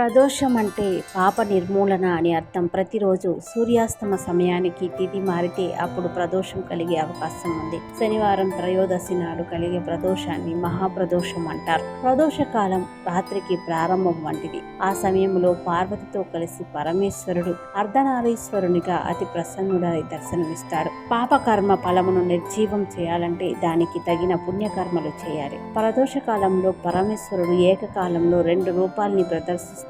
ప్రదోషం అంటే పాప నిర్మూలన అని అర్థం. ప్రతిరోజు సూర్యాస్తమ సమయానికి తిథి మారితే అప్పుడు ప్రదోషం కలిగే అవకాశం ఉంది. శనివారం త్రయోదశి నాడు కలిగే ప్రదోషాన్ని మహాప్రదోషం అంటారు. ప్రదోష కాలం రాత్రికి ప్రారంభం వంటిది. ఆ సమయంలో పార్వతితో కలిసి పరమేశ్వరుడు అర్ధనారీశ్వరునిగా అతి ప్రసన్నుడై దర్శనమిస్తాడు పాపకర్మ ఫలమును నిర్జీవం చేయాలంటే దానికి తగిన పుణ్యకర్మలు చేయాలి. ప్రదోష కాలంలో పరమేశ్వరుడు ఏకకాలంలో రెండు రూపాల్ని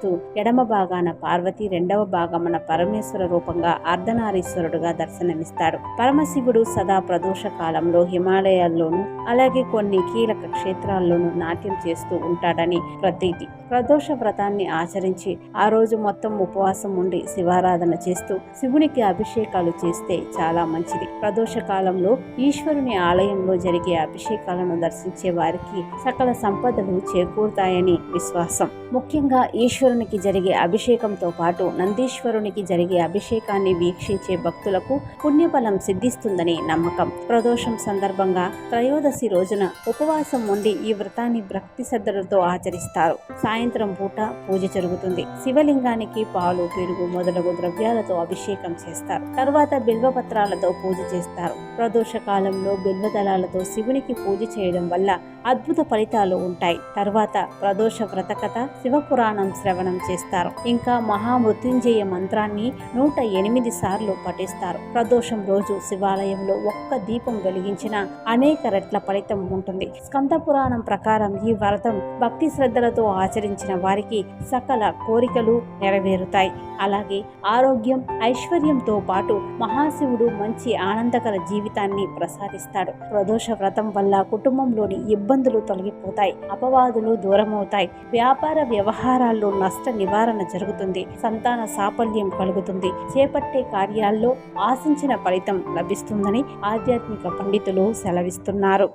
ప్రదర్శిస్తూ ఎడమ భాగాన పార్వతి రెండవ భాగమున పరమేశ్వర రూపంగా అర్ధనారీశ్వరుడుగా దర్శనమిస్తాడు. పరమశివుడు సదా ప్రదోష కాలంలో హిమాలయాల్లోనూ అలాగే కొన్ని కీలక క్షేత్రాల్లోనూ నాట్యం చేస్తూ ఉంటాడని ప్రతీతి. ప్రదోష వ్రతాన్ని ఆచరించి ఆ రోజు మొత్తం ఉపవాసం ఉండి శివారాధన చేస్తూ శివునికి అభిషేకాలు చేస్తే చాలా మంచిది. ప్రదోష కాలంలో ఈశ్వరుని ఆలయంలో జరిగే అభిషేకాలను దర్శించే వారికి సకల సంపదలు చేకూరుతాయని విశ్వాసం. ముఖ్యంగా ఈశ్వరు ఈశ్వరునికి జరిగే అభిషేకంతో పాటు నందీశ్వరునికి జరిగే అభిషేకాన్ని వీక్షించే భక్తులకు పుణ్యఫలం సిద్ధిస్తుందని నమ్మకం. ప్రదోషం సందర్భంగా త్రయోదశి రోజున ఉపవాసం ఉండి ఈ వ్రతాన్ని భక్తి శ్రద్ధలతో ఆచరిస్తారు. సాయంత్రం పూట పూజ జరుగుతుంది. శివలింగానికి పాలు పెరుగు మొదలగు ద్రవ్యాలతో అభిషేకం చేస్తారు. తర్వాత బిల్వపత్రాలతో పూజ చేస్తారు. ప్రదోష కాలంలో బిల్వదళాలతో శివునికి పూజ చేయడం వల్ల అద్భుత ఫలితాలు ఉంటాయి. తర్వాత ప్రదోష వ్రతకథ శివపురాణం శ్రవణ చేస్తారు. ఇంకా మహామృత్యుంజయ మంత్రాన్ని నూట ఎనిమిది సార్లు పఠిస్తారు. ప్రదోషం రోజు శివాలయంలో ఒక్క దీపం వెలిగించిన అనేక రెట్ల ఫలితం ఉంటుంది. స్కంద పురాణం ప్రకారం ఈ వ్రతం భక్తి శ్రద్ధలతో ఆచరించిన వారికి సకల కోరికలు నెరవేరుతాయి. అలాగే ఆరోగ్యం ఐశ్వర్యంతో పాటు మహాశివుడు మంచి ఆనందకర జీవితాన్ని ప్రసాదిస్తాడు. ప్రదోష వ్రతం వల్ల కుటుంబంలోని ఇబ్బందులు తొలగిపోతాయి అపవాదులు దూరమవుతాయి. వ్యాపార వ్యవహారాల్లో కష్ట నివారణ జరుగుతుంది. సంతాన సాఫల్యం కలుగుతుంది. చేపట్టే కార్యాల్లో ఆశించిన ఫలితం లభిస్తుందని ఆధ్యాత్మిక పండితులు సెలవిస్తున్నారు.